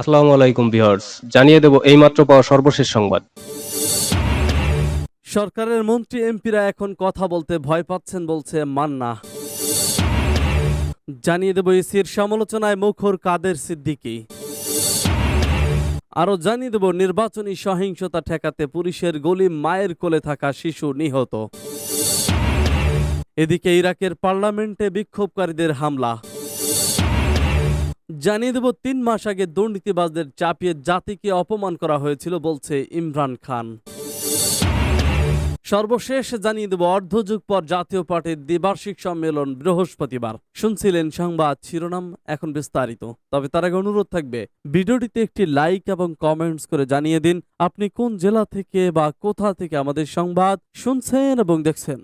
আসসালামু আলাইকুম ভিউয়ার্স, জানিয়ে দেব এইমাত্র পাওয়া সর্বশেষ সংবাদ। সরকারের মন্ত্রী, এমপিরা এখন কথা বলতে ভয় পাচ্ছেন বলছে মান্না। জানিয়ে দেব ইসির সমালোচনায় মুখর কাদের সিদ্দিকী। আরও জানিয়ে দেব, নির্বাচনী সহিংসতা ঠেকাতে পুলিশের গলি মায়ের কোলে থাকা শিশু নিহত। এদিকে ইরাকের পার্লামেন্টে বিক্ষোভকারীদের হামলা। জানিয়ে দেব, তিন মাস আগে দুর্নীতিবাজদের চাপিয়ে জাতিকে অপমান করা হয়েছিল, বলছে ইমরান খান। সর্বশেষ জানিয়ে দেব, অর্ধযুগ পর জাতীয় পার্টির দ্বিবার্ষিক সম্মেলন বৃহস্পতিবার। শুনছিলেন সংবাদ শিরোনাম, এখন বিস্তারিত। তবে তার আগে অনুরোধ থাকবে, ভিডিওটিতে একটি লাইক এবং কমেন্টস করে জানিয়ে দিন, আপনি কোন জেলা থেকে বা কোথা থেকে আমাদের সংবাদ শুনছেন এবং দেখছেন।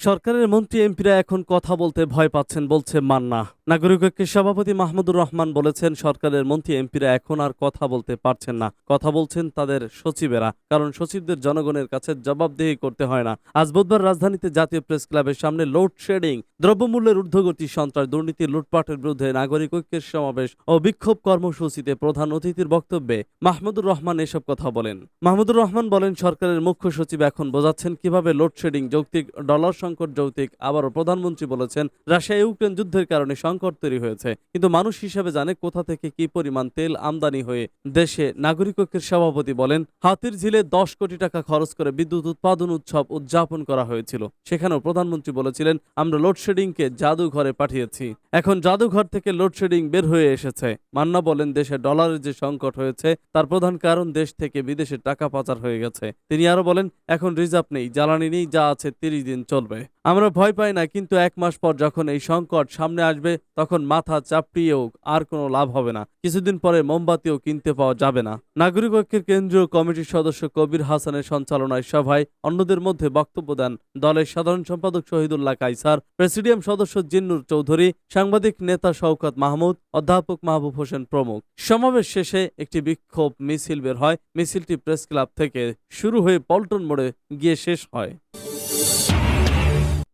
সরকারের মন্ত্রী এমপিরা এখন কথা বলতে ভয় পাচ্ছেন বলছে মান্না। নাগরিক ঐক্যের সভাপতি মাহমুদুর রহমান বলেছেন, সরকারের মন্ত্রী এমপিরা এখন আর কথা বলতে পারছেন না। কথা বলছেন তাদের সচিবেরা, কারণ সচিবদের জনগণের কাছে জবাবদিহি করতে হয় না। আজ বুধবার রাজধানীতে জাতীয় প্রেস ক্লাবের সামনে লোডশেডিং দ্রব্যমূল্যের ঊর্ধ্বগতি সন্ত্রাস, দুর্নীতি, লুটপাটের বিরুদ্ধে নাগরিক ঐক্যের সমাবেশ ও বিক্ষোভ কর্মসূচিতে প্রধান অতিথির বক্তব্যে মাহমুদুর রহমান এসব কথা বলেন। মাহমুদুর রহমান বলেন, সরকারের মুখ্য সচিব এখন বোঝাচ্ছেন কীভাবে লোডশেডিং যৌক্তিক ডলার সংকট যৌক্তিক আবারও প্রধানমন্ত্রী বলেছেন, রাশিয়া ইউক্রেন যুদ্ধের কারণে সংকট তৈরি হয়েছে। কিন্তু মানুষ হিসেবে জানে কোথা থেকে কি পরিমাণ তেল আমদানি হয়ে দেশে নাগরিক ঐক্যের সভাপতি বলেন, হাতির ঝিলে দশ কোটি টাকা খরচ করে বিদ্যুৎ উৎপাদন উৎসব উদযাপন করা হয়েছিল। সেখানেও প্রধানমন্ত্রী বলেছিলেন, আমরা লোডশেডিংকে জাদুঘরে পাঠিয়েছি। এখন জাদুঘর থেকে লোডশেডিং বের হয়ে এসেছে। মান্না বলেন, দেশে ডলারের যে সংকট হয়েছে, তার প্রধান কারণ দেশ থেকে বিদেশে টাকা পাচার হয়ে গেছে। তিনি আরও বলেন, এখন রিজার্ভ নেই, জ্বালানি নেই, যা আছে তিরিশ দিন চলবে। আমরা ভয় পাই না, কিন্তু এক মাস পর যখন এই সংকট সামনে আসবে, তখন মাথা চাপড়িয়েও আর কোনো লাভ হবে না। কিছুদিন পরে মোমবাতিও কিনতে পাওয়া যাবে না। নাগরিক ঐক্যের কেন্দ্রীয় কমিটির সদস্য কবির হাসানের সঞ্চালনায় সভায় অন্যদের মধ্যে বক্তব্য দেন দলের সাধারণ সম্পাদক শহীদুল্লাহ কাইসার প্রেসিডিয়াম সদস্য জিন্নুর চৌধুরী, সাংবাদিক নেতা শওকত মাহমুদ, অধ্যাপক মাহবুব হোসেন প্রমুখ। সমাবেশ শেষে একটি বিক্ষোভ মিছিল বের হয়। মিছিলটি প্রেস ক্লাব থেকে শুরু হয়ে পল্টন মোড়ে গিয়ে শেষ হয়।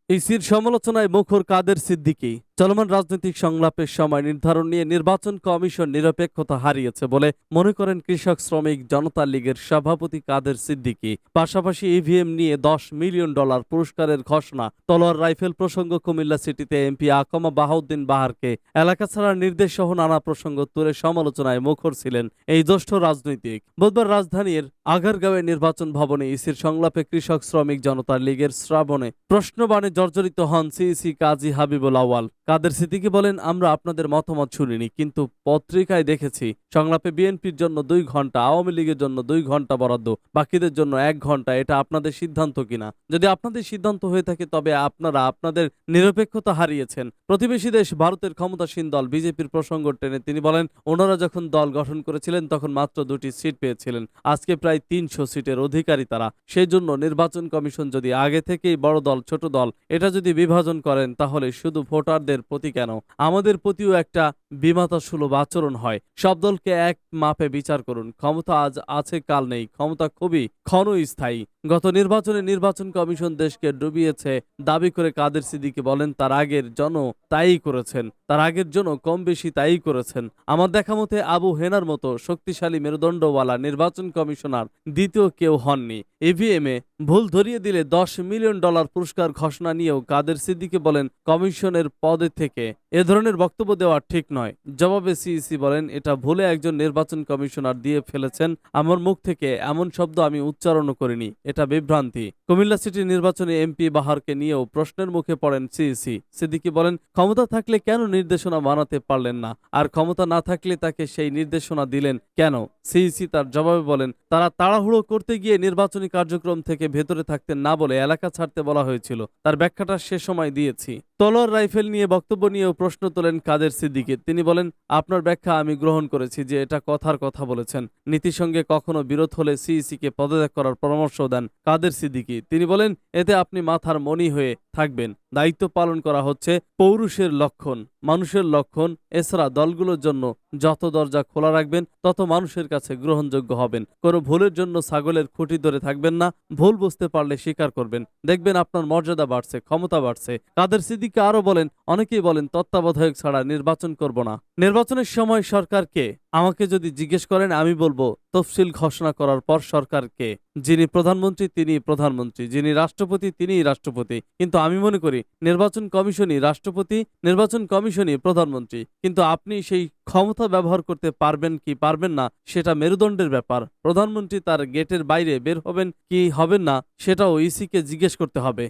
ইসির সমালোচনায় মুখর কাদের সিদ্দিকী? চলমান রাজনৈতিক সংলাপের সময় নির্ধারণ নিয়ে নির্বাচন কমিশন নিরপেক্ষতা হারিয়েছে বলে মনে করেন কৃষক শ্রমিক জনতা লীগের সভাপতি কাদের সিদ্দিকী। পাশাপাশি ইভিএম নিয়ে দশ মিলিয়ন ডলার পুরস্কারের ঘোষণা। তলোয়ার রাইফেল প্রসঙ্গ কুমিল্লা সিটিতে এমপি আকমা বাহাউদ্দিন বাহারকে। এলাকা ছাড়ার নির্দেশ সহ নানা প্রসঙ্গ তুলে সমালোচনায় মুখর ছিলেন এই জ্যেষ্ঠ রাজনৈতিক। বুধবার রাজধানীর আগারগাঁওয়ে নির্বাচন ভবনে ইসির সংলাপে কৃষক শ্রমিক জনতা লীগের শ্রাবণে প্রশ্নবাণে জর্জরিত হন সিইসি কাজী হাবিবুল আওয়াল কাদের সিদ্দিকি বলেন, আমরা আপনাদের মতামত শুনিনি, কিন্তু পত্রিকায় দেখেছি, সংলাপে বিএনপির জন্য দুই ঘণ্টা আওয়ামী লীগের জন্য দুই ঘণ্টা বরাদ্দ, বাকিদের জন্য এক ঘণ্টা এটা আপনাদের সিদ্ধান্ত কিনা? যদি আপনাদের সিদ্ধান্ত হয়ে থাকে, তবে আপনারা আপনাদের নিরপেক্ষতা হারিয়েছেন। প্রতিবেশী দেশ, ভারতের ক্ষমতাসীন দল, বিজেপির প্রসঙ্গ টেনে তিনি বলেন, ওনারা যখন দল গঠন করেছিলেন, তখন মাত্র দুটি সিট পেয়েছিলেন, আজকে প্রায় তিনশো সিটের অধিকারী তারা। সেই জন্য নির্বাচন কমিশন যদি আগে থেকেই বড় দল, ছোট দল, এটা যদি বিভাজন করেন, তাহলে শুধু ভোটারদের প্রতি কেন? আমাদের প্রতিও একটা বিমাতা সুলভ আচরণ হয়। সব দলকে এক মাপে বিচার করুন। ক্ষমতা আজ আছে, কাল নেই। ক্ষমতা খুবই ক্ষণস্থায়ী। গত নির্বাচনে নির্বাচন কমিশন দেশকে ডুবিয়েছে। দাবি করে কাদের সিদ্দিকি বলেন, তার আগের জন তাই করেছেন। তার আগের জন্য কম বেশি তাই করেছেন। আমার দেখা মতে আবু হেনার মতো শক্তিশালী মেরুদণ্ডওয়ালা নির্বাচন কমিশনার দ্বিতীয় কেউ হননি। ইভিএম এ ভুল ধরিয়ে দিলে দশ মিলিয়ন ডলার পুরস্কার ঘোষণা নিয়েও কাদের সিদ্দিকি বলেন কমিশনের পদে থেকে। এ ধরনের বক্তব্য দেওয়া ঠিক নয়। জবাবে সিইসি বলেন, এটা ভুলে একজন নির্বাচন কমিশনার দিয়ে ফেলেছেন। আমার মুখ থেকে এমন শব্দ আমি উচ্চারণও করিনি। এটা বিভ্রান্তি। কুমিল্লা সিটি নির্বাচনে এমপি বাহারকে নিয়েও প্রশ্নের মুখে পড়েন সিইসি। সিদ্দিকি বলেন, ক্ষমতা থাকলে কেন নির্দেশনা বানাতে পারলেন না? আর ক্ষমতা না থাকলে তাকে সেই নির্দেশনা দিলেন কেন? সিইসি তার জবাবে বলেন, তারা তাড়াহুড়ো করতে গিয়ে নির্বাচনী কার্যক্রম থেকে ভেতরে থাকতেন না বলে এলাকা ছাড়তে বলা হয়েছিল। তার ব্যাখ্যাটা সে সময় দিয়েছি। তলোয়ার রাইফেল নিয়ে বক্তব্য নিয়েও প্রশ্ন তোলেন কাদের সিদ্দিকি। তিনি বলেন, আপনার ব্যাখ্যা আমি গ্রহণ করেছি যে এটা কথার কথা বলেছেন। নীতির সঙ্গে কখনো বিরোধ হলে সিইসিকে পদত্যাগ করার পরামর্শ দেন কাদের সিদ্দিকি। তিনি বলেন, এতে আপনি মাথার মনি হয়ে থাকবেন। দায়িত্ব পালন করা হচ্ছে পৌরুষের লক্ষণ। মানুষের লক্ষণ, এছাড়া দলগুলোর জন্য যত দরজা খোলা রাখবেন, তত মানুষের কাছে গ্রহণযোগ্য হবেন। কোনো ভুলের জন্য ছাগলের খুঁটি ধরে থাকবেন না, ভুল বুঝতে পারলে স্বীকার করবেন। দেখবেন আপনার মর্যাদা বাড়ছে, ক্ষমতা বাড়ছে। কাদের সিদ্দিককে আরও বলেন, অনেকেই বলেন, তত্ত্বাবধায়ক ছাড়া নির্বাচন করব না। নির্বাচনের সময় সরকারকে আমাকে যদি জিজ্ঞেস করেন, আমি বলব তফসিল ঘোষণা করার পর সরকারকে, যিনি প্রধানমন্ত্রী তিনি প্রধানমন্ত্রী, যিনি রাষ্ট্রপতি তিনিই রাষ্ট্রপতি। কিন্তু আমি মনে করি, নির্বাচন কমিশনই রাষ্ট্রপতি, নির্বাচন কমিশনই প্রধানমন্ত্রী। কিন্তু আপনি সেই ক্ষমতা ব্যবহার করতে পারবেন কি পারবেন না, সেটা মেরুদণ্ডের ব্যাপার। প্রধানমন্ত্রী তার গেটের বাইরে বের হবেন কি হবেন না, সেটাও ইসিকে জিজ্ঞেস করতে হবে।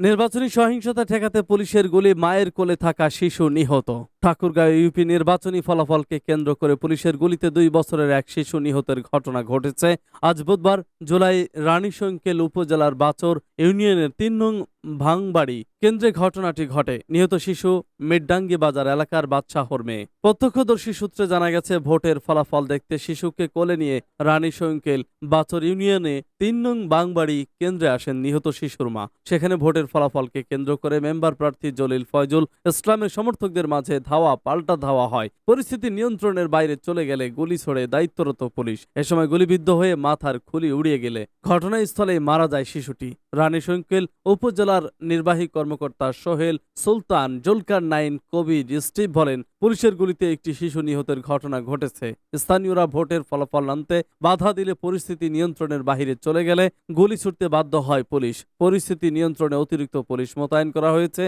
নির্বাচনী সহিংসতা ঠেকাতে পুলিশের গুলি মায়ের কোলে থাকা শিশু নিহত। ঠাকুরগাঁও ইউপি নির্বাচনী ফলাফলকে কেন্দ্র করে পুলিশের গুলিতে দুই বছরের এক শিশু নিহতের ঘটনা ঘটেছে। আজ বুধবার জুলাই রানীশঙ্কেল উপজেলার বাচর ইউনিয়নের তিন নং ভাংবাড়ি, কেন্দ্রে ঘটনাটি ঘটে। নিহত শিশু মিডডাঙ্গি বাজার এলাকার বাদশাহর মেয়ে। প্রত্যক্ষদর্শী সূত্রে জানা গেছে, ভোটের ফলাফল দেখতে শিশুকে কোলে নিয়ে রানী সৈঙ্কেল বাচর ইউনিয়নে তিন নং বাংবাড়ি কেন্দ্রে আসেন নিহত শিশুর মা। সেখানে ভোটের ফলাফলকে কেন্দ্র করে মেম্বার প্রার্থী জলিল ফয়জুল ইসলামের সমর্থকদের মাঝে ধাওয়া, পাল্টা ধাওয়া হয়। পরিস্থিতি নিয়ন্ত্রণের বাইরে চলে গেলে গুলি ছড়ে দায়িত্বরত পুলিশ। এ সময় গুলিবিদ্ধ হয়ে মাথার খুলি উড়িয়ে গেলে। ঘটনাস্থলে মারা যায় শিশুটি। রানীশঙ্কেল উপজেলার নির্বাহী কর্মকর্তা সোহেল সুলতান, জুলকার নাইন কবির স্টিভ বলেন, পুলিশের গুলিতে একটি শিশু নিহতের ঘটনা ঘটেছে। স্থানীয়রা ভোটের ফলাফল আনতে বাধা দিলে পরিস্থিতি নিয়ন্ত্রণের বাহিরে চলে গেলে গুলি ছুটতে বাধ্য হয় পুলিশ। পরিস্থিতি নিয়ন্ত্রণে অতিরিক্ত পুলিশ মোতায়েন করা হয়েছে।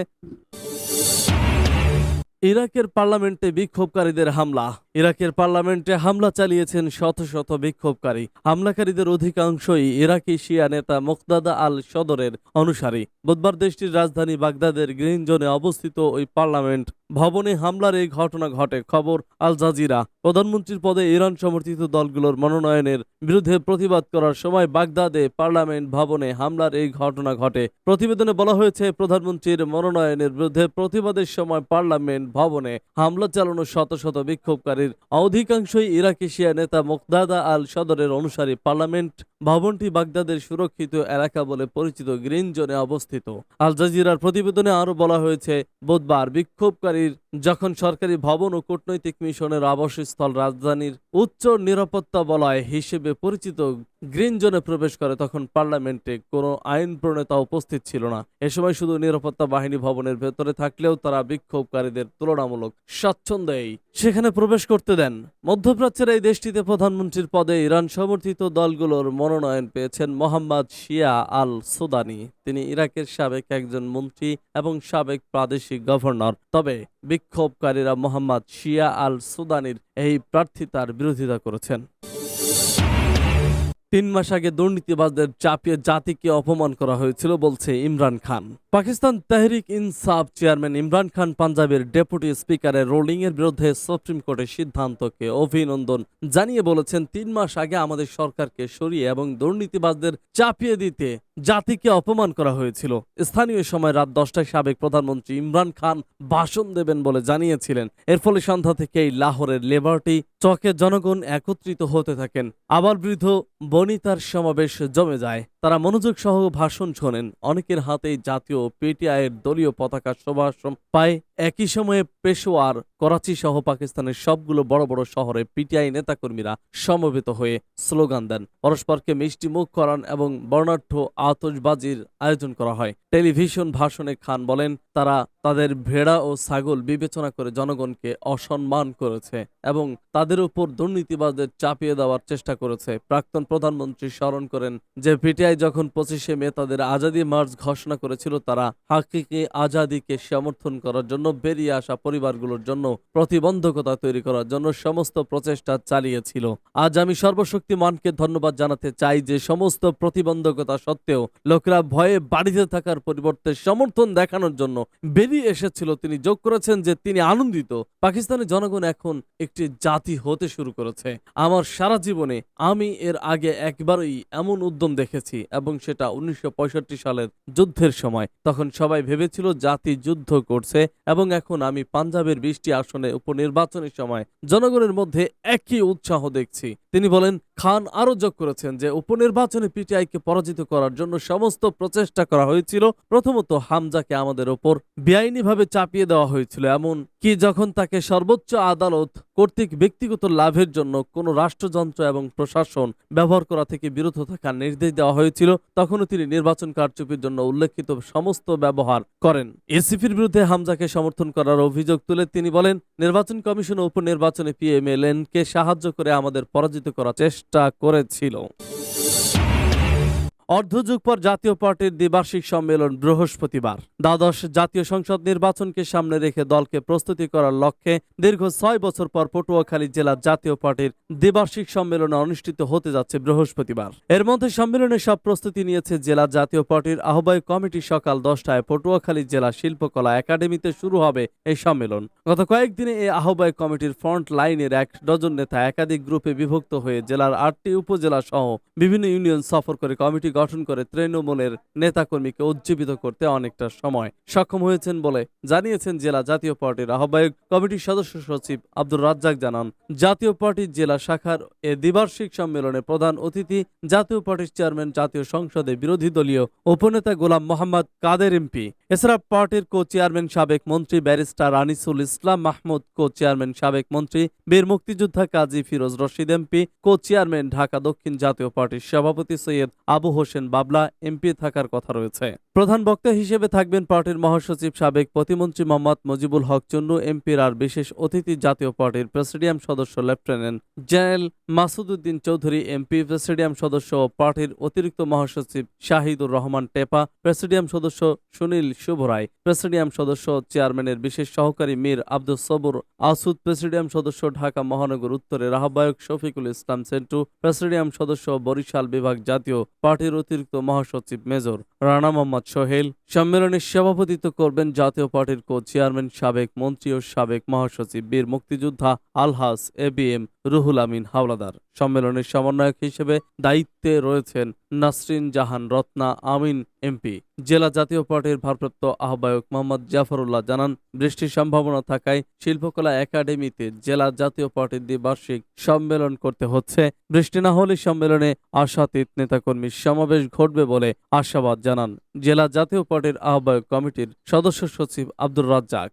ইরাকের পার্লামেন্টে বিক্ষোভকারীদের হামলা। ইরাকের পার্লামেন্টে হামলা চালিয়েছেন শত শত বিক্ষোভকারী। হামলাকারীদের অধিকাংশই ইরাকি শিয়া নেতা মুক্তাদা আল সদরের অনুসারী। বুধবার দেশটির রাজধানী বাগদাদের গ্রিন জোনে অবস্থিত ওই পার্লামেন্ট ভবনে হামলার এই ঘটনা ঘটে। খবর আল জাজিরা। প্রধানমন্ত্রীর পদে ইরান সমর্থিত দলগুলোর মনোনয়নের বিরুদ্ধে প্রতিবাদ করার সময় বাগদাদে পার্লামেন্ট ভবনে হামলার এই ঘটনা ঘটে। প্রতিবেদনে বলা হয়েছে, প্রধানমন্ত্রীর মনোনয়নের বিরুদ্ধে প্রতিবাদের সময় পার্লামেন্ট ভবনে হামলা চালানো শত শত বিক্ষোভকারীর। অধিকাংশই ইরাকি শিয়া নেতা মোকদাদা আল সদরের অনুসারী পার্লামেন্ট ভবনটি বাগদাদের সুরক্ষিত এলাকা বলে পরিচিত গ্রিন জোনে অবস্থিত। আল জাজিরার প্রতিবেদনে আরও বলা হয়েছে, বুধবার বিক্ষোভকারীর যখন সরকারি ভবন ও কূটনৈতিক মিশনের আবাসস্থল রাজধানীর উচ্চ নিরাপত্তা বলয় হিসেবে পরিচিত গ্রিন জোনে প্রবেশ করে, তখন পার্লামেন্টে কোনো আইন প্রণেতা উপস্থিত ছিল না। এ সময় শুধু নিরাপত্তা বাহিনী ভবনের ভেতরে থাকলেও তারা বিক্ষোভকারীদের তুলনামূলক স্বাচ্ছন্দ্যেই সেখানে প্রবেশ করতে দেন। মধ্যপ্রাচ্যের এই দেশটিতে প্রধানমন্ত্রীর পদে ইরান সমর্থিত দলগুলোর মনোনয়ন পেয়েছেন মোহাম্মদ শিয়া আল সুদানি তিনি ইরাকের সাবেক একজন মন্ত্রী এবং সাবেক প্রাদেশিক গভর্নর। তবে বিক্ষোভকারীরা মোহাম্মদ শিয়া আল সুদানির এই প্রার্থিতার বিরোধিতা করেছেন। তিন মাস আগে দুর্নীতিবাজদের চাপিয়ে জাতিকে অপমান করা হয়েছিল, বলছে ইমরান খান। পাকিস্তান তেহরিক ইনসাফ চেয়ারম্যান ইমরান খান পাঞ্জাবের ডেপুটি স্পিকারের রোলিং এর বিরুদ্ধে সুপ্রিম কোর্টের সিদ্ধান্তকে অভিনন্দন জানিয়ে বলেছেন, তিন মাস আগে আমাদের সরকারকে সরিয়ে এবং দুর্নীতিবাজদের চাপিয়ে দিতে জাতিকে অপমান করা হয়েছিল। স্থানীয় সময় রাত দশটায় সাবেক প্রধানমন্ত্রী ইমরান খান ভাষণ দেবেন বলে জানিয়েছিলেন। এর ফলে সন্ধ্যা থেকেই লাহোরের লেবার্টি চকে জনগণ একত্রিত হতে থাকেন। আবার বৃদ্ধ বনিতার সমাবেশ জমে যায়। তারা মনোযোগ সহ ভাষণ শোনেন। অনেকের হাতেই জাতীয় পিটিআইয়ের দলীয় পতাকা শোভা পায়। একই সময়ে পেশোয়ার, করাচি সহ পাকিস্তানের সবগুলো বড় বড় শহরে পিটিআই নেতাকর্মীরা সমবেত হয়ে স্লোগান দেন। পরস্পরকে মিষ্টি মুখ করান এবং বর্ণাঢ্য আতশবাজির আয়োজন করা হয়। টেলিভিশন ভাষণে খান বলেন, তারা তাদের ভেড়া ও ছাগল বিবেচনা করে জনগণকে অসম্মান করেছে এবং তাদের উপর দুর্নীতিবাজদের চাপিয়ে দেওয়ার চেষ্টা করেছে। প্রাক্তন প্রধানমন্ত্রী স্মরণ করেন যে, পিটিআই যখন পঁচিশে মে তাদের আজাদি মার্চ ঘোষণা করেছিল, তারা হাকিকি আজাদিকে সমর্থন করার জন্য বেরিয়ে আসা পরিবারগুলোর জন্য প্রতিবন্ধকতা তৈরি করার জন্য সমস্ত প্রচেষ্টা চালিয়েছিল। আজ আমি সর্বশক্তিমানকে ধন্যবাদ জানাতে চাই যে সমস্ত প্রতিবন্ধকতা সত্ত্বেও লোকেরা ভয়ে বাড়িতে থাকার পরিবর্তে সমর্থন দেখানোর জন্য বেরিয়ে এসেছিল। তিনি যোগ করেছেন যে তিনি আনন্দিত। পাকিস্তানের জনগণ এখন একটি জাতি হতে শুরু করেছে। আমার সারা জীবনে আমি এর আগে একবারই এমন উদ্যম দেখেছি। দেখেছি এবং সেটা উনিশশো সালের যুদ্ধের সময়। তখন সবাই ভেবেছিল জাতি যুদ্ধ করছে এবং এখন আমি পাঞ্জাবের বৃষ্টি আসনে উপনির্বাচনের সময় জনগণের মধ্যে একই উৎসাহ দেখছি। তিনি বলেন, খান আরও যোগ করেছেন যে উপনির্বাচনে পিটিআইকে পরাজিত করার জন্য সমস্ত প্রচেষ্টা করা হয়েছিল। প্রথমত হামজাকে আমাদের ওপর বেআইনিভাবে চাপিয়ে দেওয়া হয়েছিল। এমন কি যখন তাকে সর্বোচ্চ আদালত কর্তৃক ব্যক্তিগত লাভের জন্য কোনো রাষ্ট্রযন্ত্র এবং প্রশাসন ব্যবহার করা থেকে বিরত থাকার নির্দেশ দেওয়া হয়েছিল, তখনও তিনি নির্বাচন কারচুপির জন্য উল্লেখিত সমস্ত ব্যবহার করেন। এসিপির বিরুদ্ধে হামজাকে সমর্থন করার অভিযোগ তুলে তিনি বলেন, নির্বাচন কমিশন উপনির্বাচনে পিএমএলএনকে সাহায্য করে আমাদের পরাজিত করার চেষ্টা করেছিল। অর্ধযুগ পর জাতীয় পার্টির দ্বিবার্ষিক সম্মেলন বৃহস্পতিবার। দ্বাদশ জাতীয় সংসদ নির্বাচনকে সামনে রেখে দলকে প্রস্তুতি করার লক্ষ্যে দীর্ঘ ছয় বছর পর পটুয়াখালী জেলা জাতীয় পার্টির দ্বিবার্ষিক সম্মেলন অনুষ্ঠিত হতে যাচ্ছে বৃহস্পতিবার। এর মধ্যে সম্মেলনে সব প্রস্তুতি নিয়েছে জেলা জাতীয় পার্টির আহ্বায়ক কমিটি সকাল দশটায় পটুয়াখালী জেলা শিল্পকলা একাডেমিতে শুরু হবে এই সম্মেলন। গত কয়েকদিনে এই আহ্বায়ক কমিটির ফ্রন্ট লাইনের এক ডজন নেতা একাধিক গ্রুপে বিভক্ত হয়ে জেলার আটটি উপজেলা সহ বিভিন্ন ইউনিয়ন সফর করে কমিটি গঠন করে তৃণমূলের নেতাকর্মীকে উজ্জীবিত করতে অনেকটা সময় সক্ষম হয়েছেন বলে জানিয়েছেন জেলা জাতীয় পার্টির আহ্বায়ক কমিটির সদস্য সচিব আব্দুর রাজ্জাক জানান। জাতীয় পার্টির জেলা শাখার এ দ্বিবার্ষিক সম্মেলনে প্রধান অতিথি জাতীয় পার্টির চেয়ারম্যান জাতীয় সংসদে বিরোধী দলীয় উপনেতা গোলাম মোহাম্মদ কাদের এমপি। এছাড়া পার্টির কো চেয়ারম্যান সাবেক মন্ত্রী barrister Anisul Islam Mahmud co chairman সাবেক মন্ত্রী বীর মুক্তিযোদ্ধা Kazi Firoz Rashid MP co chairman Dhaka দক্ষিণ জাতীয় পার্টির সভাপতি সৈয়দ আবু হোসেন বাবলা, এমপি থাকার কথা রয়েছে। প্রধান বক্তা হিসেবে থাকবেন পার্টির মহাসচিব সাবেক প্রতিমন্ত্রী মোহাম্মদ মুজিবুল হক চন্নু, এমপির আর বিশেষ অতিথি জাতীয় পার্টির প্রেসিডিয়াম সদস্য lieutenant general Masududdin Chowdhury, MP, presidium সদস্য ও পার্টির অতিরিক্ত মহাসচিব শাহিদুর রহমান টেপা, প্রেসিডিয়াম সদস্য সুনীল শুভরায়, প্রেসিডিয়াম সদস্য চেয়ারম্যানের বিশেষ সহকারী মীর আব্দুল সবুর আসুদ প্রেসিডিয়াম সদস্য ঢাকা মহানগর উত্তরের আহ্বায়ক শফিকুল ইসলাম সেন্টু, প্রেসিডিয়াম সদস্য বরিশাল বিভাগ জাতীয় পার্টির অতিরিক্ত মহাসচিব মেজর রানা মোহাম্মদ সোহেল সম্মেলনে সভাপতিত্ব করবেন জাতীয় পার্টির কো চেয়ারম্যান সাবেক মন্ত্রী ও সাবেক মহাসচিব বীর মুক্তিযোদ্ধা Alhaj A B M Ruhul Amin Howlader. সম্মেলনের সমন্বয়ক হিসেবে দায়িত্বে রয়েছেন নাসরিন জাহান রত্না আমিন, এমপি। জেলা জাতীয় পার্টির ভারপ্রাপ্ত আহ্বায়ক মোহাম্মদ জাফরুল্লাহ জানান, বৃষ্টির সম্ভাবনা থাকায় শিল্পকলা একাডেমিতে জেলা জাতীয় পার্টির দ্বিবার্ষিক সম্মেলন করতে হচ্ছে। বৃষ্টি না হলে সম্মেলনে আশাতীত নেতাকর্মীর সমাবেশ ঘটবে বলে আশাবাদ জানান। জেলা জাতীয় পার্টির আহ্বায়ক কমিটির সদস্য সচিব আব্দুর রাজ্জাক।